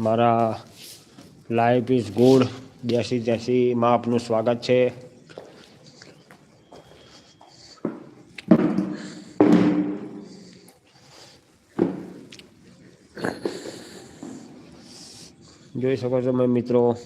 મારા life is good દેશી દેશીમાં આપનું સ્વાગત છે. જોઈ શકો છો મેં મિત્રો.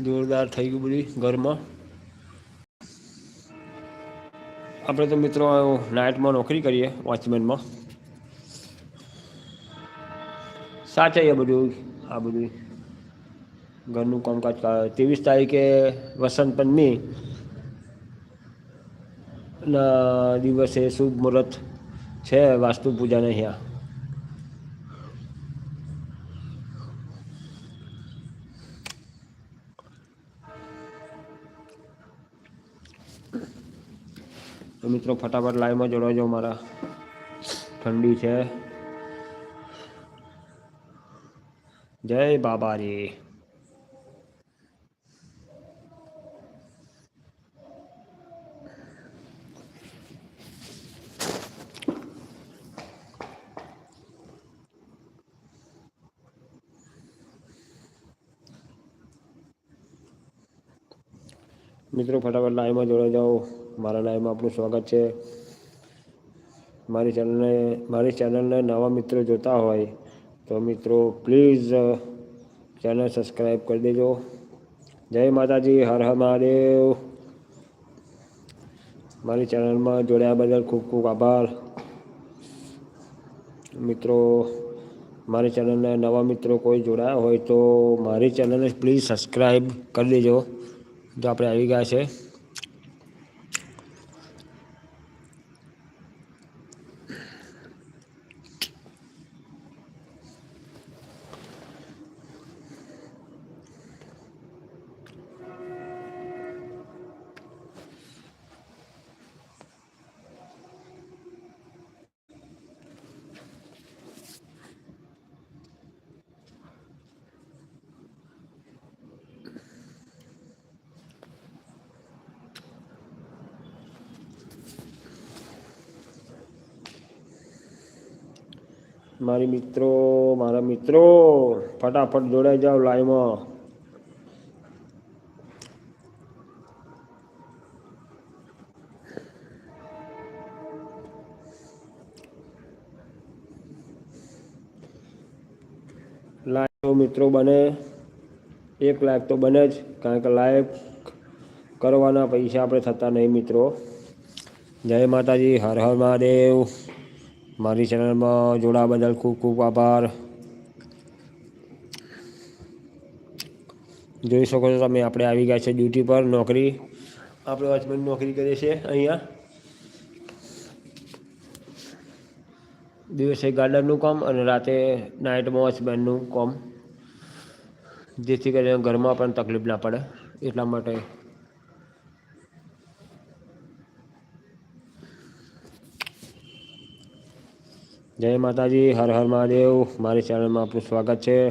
જોરદાર થઈ ગયું બધું ઘરમાં. આપણે તો મિત્રો નાઇટમાં નોકરી કરીએ વોચમેનમાં સાચવીએ બધું, આ બધું. ઘરનું કામકાજ ત્રેવીસ તારીખે વસંત પંચમી. ના દિવસે શુભ મુહૂર્ત છે વાસ્તુ પૂજાને અહીંયા. તો મિત્રો, ફટાફટ લાઈવમાં જોડાજો મારા. ઠંડી છે. જય બાબાજી. મિત્રો, ફટાફટ લાઈવમાં જોડાઈ જાઓ. મારા લાઈવમાં આપનું સ્વાગત છે. મારી ચેનલને મારી ચેનલને નવા મિત્રો જોતા હોય તો મિત્રો પ્લીઝ ચેનલ સબસ્ક્રાઈબ કરી દેજો. જય માતાજી, હર હર મહાદેવ. મારી ચેનલમાં જોડ્યા બદલ ખૂબ ખૂબ આભાર. મિત્રો, મારી ચેનલના નવા મિત્રો કોઈ જોડાયા હોય તો મારી ચેનલને પ્લીઝ સબસ્ક્રાઈબ કરી દેજો. જો આપણે આવી ગયા છે. મારી મિત્રો, મારા મિત્રો, ફટાફટ જોડાઈ જાઓ લાઈવમાં. લાઈવ મિત્રો બને, એક લાઈક તો બને જ, કારણ કે લાઈવ કરવાના પૈસા આપણે થતા નહીં મિત્રો. જય માતાજી, હર હર મહાદેવ. મારી ચેનલમાં જોડાવા બદલ ખૂબ ખૂબ આભાર. જોઈ શકો છો તમે, આપણે આવી ગયા છે ડ્યુટી પર, નોકરી. આપણે વોચમેન નોકરી કરીએ છીએ અહીંયા. દિવસે ગાર્ડનનું કામ અને રાતે નાઇટમાં વોચમેનનું કામ. જેથી કરીને ઘરમાં પણ તકલીફ ના પડે, એટલા માટે જય માતાજી, હર હર મહાદેવ. મારી ચેનલમાં આપનું સ્વાગત છે.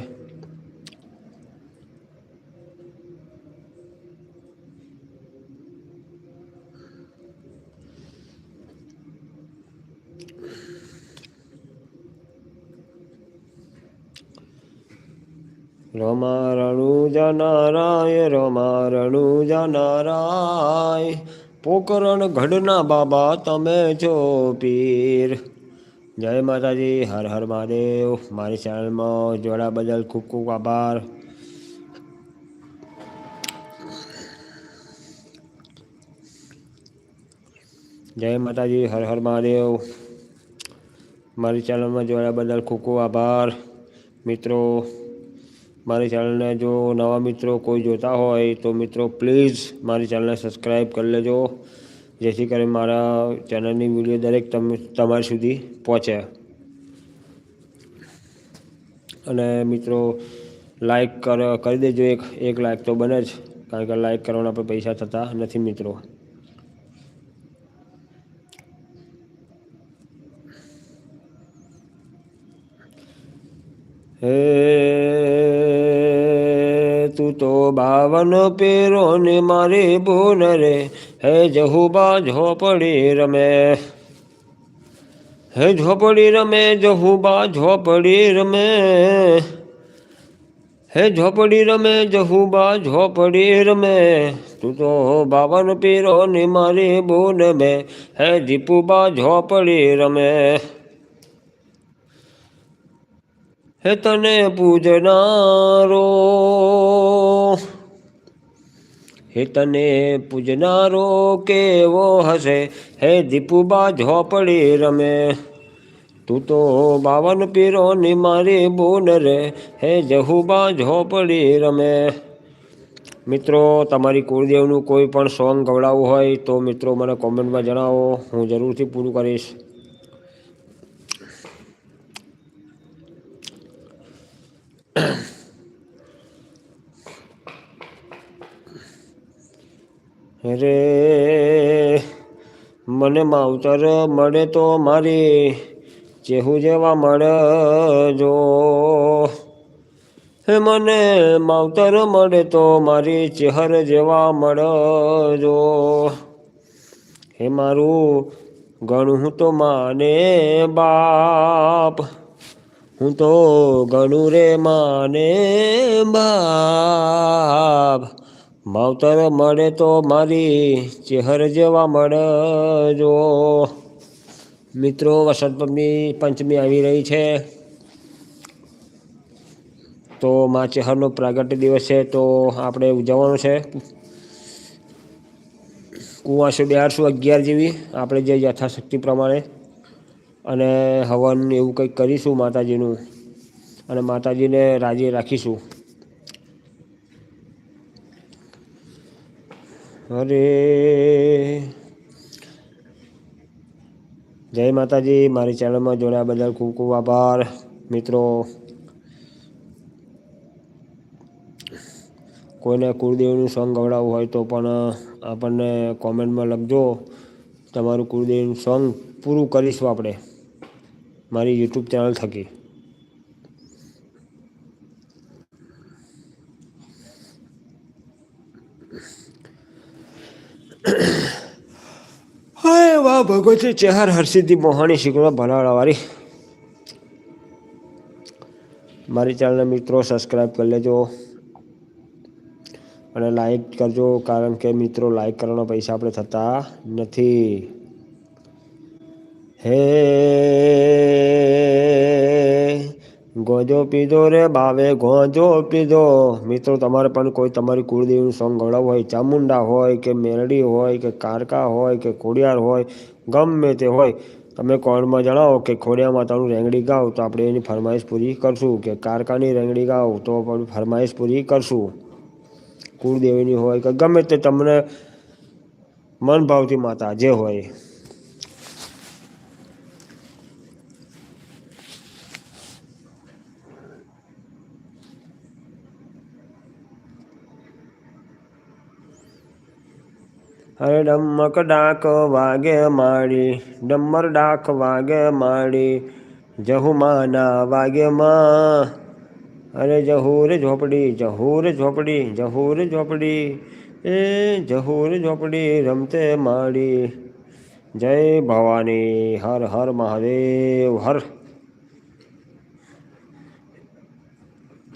રમારણું જનારાય રમારણું જનારાય, પોકરણ ગઢના બાબા તમે છો પીર. જય માતાજી, હર હર મહાદેવ. મારી ચેનલમાં જોડા બદલ ખૂબ ખૂબ આભાર. જય માતાજી, હર હર મહાદેવ. મારી ચેનલમાં જોડા બદલ ખૂબ ખૂબ આભાર. મિત્રો, મારી ચેનલને જો નવા મિત્રો કોઈ જોતા હોય તો મિત્રો, પ્લીઝ મારી ચેનલને સબસ્ક્રાઈબ કરી લેજો. જેથી કરીને મારા ચેનલની વીડિયો દરેક તમે, તમારી સુધી પહોંચે. અને મિત્રો લાઈક કર, કરી દેજો એક એક લાઈક તો બને જ. કારણ કે લાઈક કરવાના પણ પૈસા થતા નથી મિત્રો. હે તું તો બાવન પેરો ને મારે બોન રે. હે જહુબા ઝોપડી રમે હે ઝોપડી રમે જહુબા ઝોપડી રમે હે ઝોપડી રમે જહુબા ઝોપડી રમે તું તો બાવન પીરો ની મારી બોન બે હે દીપુબા ઝોપડી રમે હે તને પૂજનારો હે તને પૂજનારો કેવો હશે? હે દીપુબા, ઝોપડી રમે. તું તો બાવન પીરોની મારી બોન રે. હે જહુબા, ઝોપડી રમે. મિત્રો, તમારી કુળદેવનું કોઈ પણ સોંગ ગવડાવવું હોય તો મિત્રો મને કોમેન્ટમાં જણાવો. હું જરૂરથી પૂરું કરીશ. રે મને માવતર મળે તો મારી ચેહુ જેવા મળજો. હે મને માવતર મળે તો મારી ચેહર જેવા મળજો. હે, મારું ગણું તો માને બાપ, હું તો ગણું રે માને બાપ. માવતર મળે તો મારી ચેહર જેવા મળજો મિત્રો, વસંત પંચમી પંચમી આવી રહી છે. તો મા ચેહરનો પ્રાગટ્ય દિવસ છે, તો આપણે ઉજવવાનો છે. કુવાસો બેરસો અગિયાર જેવી, આપણે જે યથાશક્તિ પ્રમાણે. અને હવન એવું કંઈક કરીશું માતાજીનું. અને માતાજીને રાજી રાખીશું. અરે જય માતાજી, મારી ચેનલમાં જોડ્યા બદલ ખૂબ ખૂબ આભાર. મિત્રો, કોઈને કુળદેવનું સોંગ ગવડાવવું હોય તો પણ, આપણને કોમેન્ટમાં લખજો. તમારું કુળદેવનું સોંગ પૂરું કરીશું આપણે. મારી યુટ્યુબ ચેનલ થકી. વાહ ભગવતી ચહાર હરસિદ્ધિ મોહાણી શીખવા ભલાળાવાળી મારી ચેનલને મિત્રો સબસ્ક્રાઈબ કરી લેજો અને લાઈક કરજો, કારણ કે મિત્રો લાઈક કરવાના પૈસા આપણે થતા નથી. હે ગોજો પીધો રે બાવે, ગોજો પીધો. મિત્રો, તમારે પણ કોઈ તમારી કુળદેવીનું સોંગ ગવડાવવું હોય, ચામુંડા હોય કે મેરડી હોય કે કારકા હોય કે ખોડિયાર હોય, ગમે તે હોય, તમે કોણમાં જણાવો કે ખોડિયા માતાનું રેંગડી ગાવ, તો આપણે એની ફરમાઈશ પૂરી કરશું. કે કારકાની રેંગડી ગાવ, તો પણ ફરમાઈશ પૂરી કરશું. કુળદેવીની હોય કે ગમે તે તમને મન ભાવતી માતા જે હોય. અરે ડમક ડાક વાગે માડી ડમર ડાક વાગે માડી જહુમાના વાગે માં. અરે જહુર ઝોપડી જહુર ઝોપડી જહુર ઝોપડી, એ જહુર ઝોપડી રમતે માડી જય ભવાની, હર હર મહાદેવ, હર.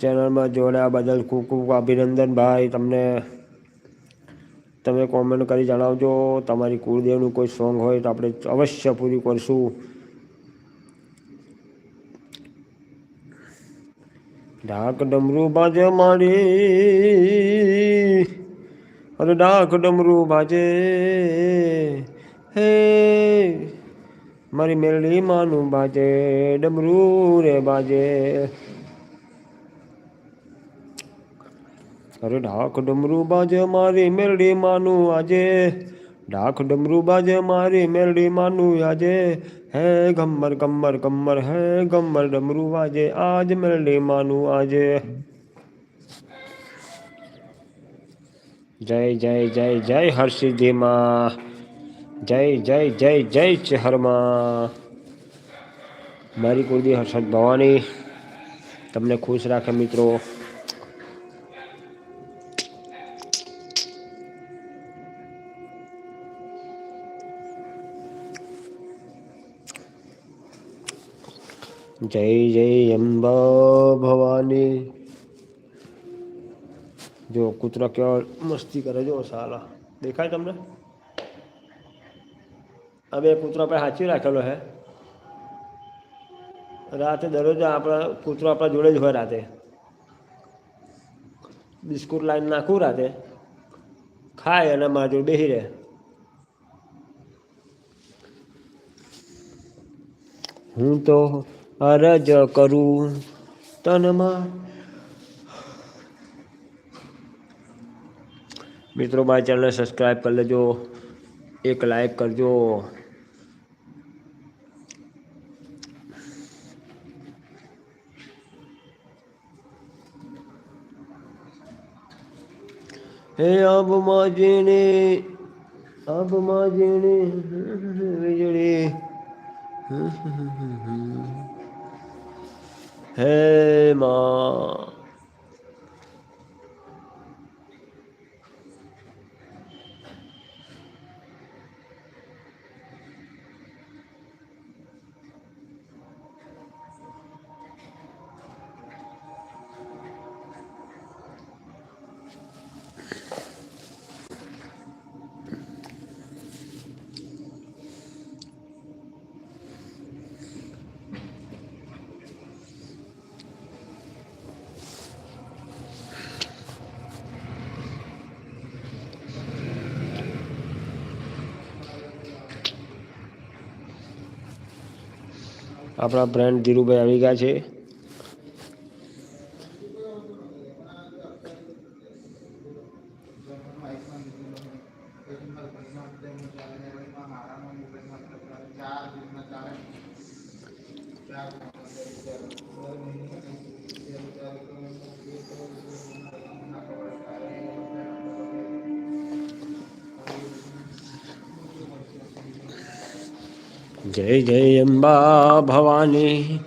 ચેનલમાં જોડ્યા બદલ ખૂબ ખૂબ અભિનંદન ભાઈ, તમને તમે કોમેન્ટ કરી જણાવજો. તમારી કુળદેવનું કોઈ સોંગ હોય તો આપણે અવશ્ય પૂરી કરશું. ડાક ડમરું બાજે મારી. અરે ડાક ડમરું બાજે. હે, મારી મેળડી માનું બાજે, ડમરું રે બાજે. અરે ઢાક ડમરું બાજે મારી મેરડી માનું આજે ઢાક ડમરું બાજે મારી મેરડી માનું આજે હે ગમ્મર ગમ્મર ગમ્મર હે ગમ્મર ડમરું વાજે આજ મેરડી માનું આજે જય જય જય જય હરસિદ્ધિમાં જય જય જય જય ચહરમાં મારી કુળદી હર્ષદ ભવાની તમને ખુશ રાખે મિત્રો જય જય અંબા ભવાની. જો કૂતરા કેવા મસ્તી કરે જો સારા દેખાય તમને? આ બે કૂતરા પાસે સાચવી રાખેલો હે. રાતે દરરોજ આપણા કૂતરો આપણા જોડે જ હોય રાતે. બિસ્કુટ લાઈન નાખું રાતે. ખાય અને મારા જોડે બેસી રહે. હું તો અરજ કરું તનમાં મિત્રો મારી ચેનલને સબસ્ક્રાઈબ કરી લેજો એક લાઈક કરજો હે આબમાં જેણે આબમાં જેણે વીજળી હે માં આપણા બ્રાન્ડ ધીરુભાઈ આવી ગયા છે. જય જય અંબા ભવાની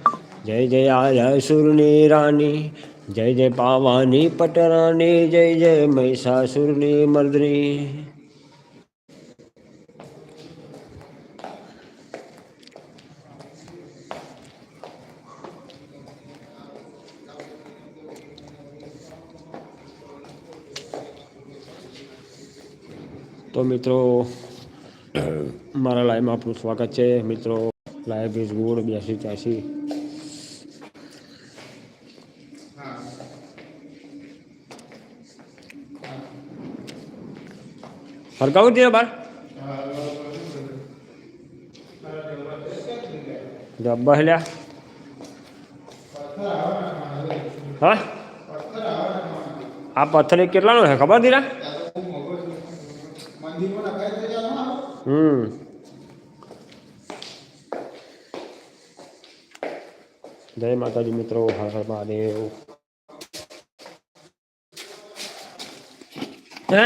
જય જય આયાસુરની રાની જય જય પાવાની પટરાની જય જય મહિષાસુરની મર્દની તો મિત્રો મારા લાઈવમાં આપનું સ્વાગત છે, મિત્રો. લાઈવ ઇઝ ગુડ બ્યાસી ત્યાસી ફરકાવું છે, બાર? ડબ્બા હેલ્યા હા? આ પથ્થર કેટલાનો છે? ખબર દીરા હમ જય માતાજી મિત્રો હર હર મહાદેવ હે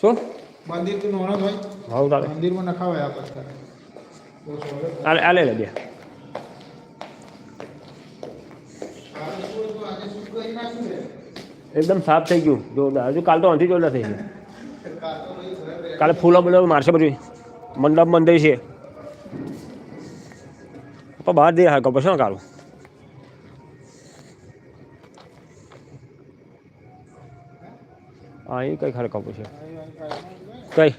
શું મંદિર તો નોનો જ હોય ભાવ તારે મંદિરમાં નખાવાય આ પથ્થર બહુ સોલો આ આ લે લે બે એકદમ સાફ થઈ ગયું. જોરદાર. હજુ કાલ તો અંધી જોરદાર થઈ ગયું. કાલે ફૂલો બધું મારશે બધું. મંડપ મંદિર છે. પણ બહાર દે હા પછી કાઢું? હા, એ કઈ ખરે કપું છે. કઈ?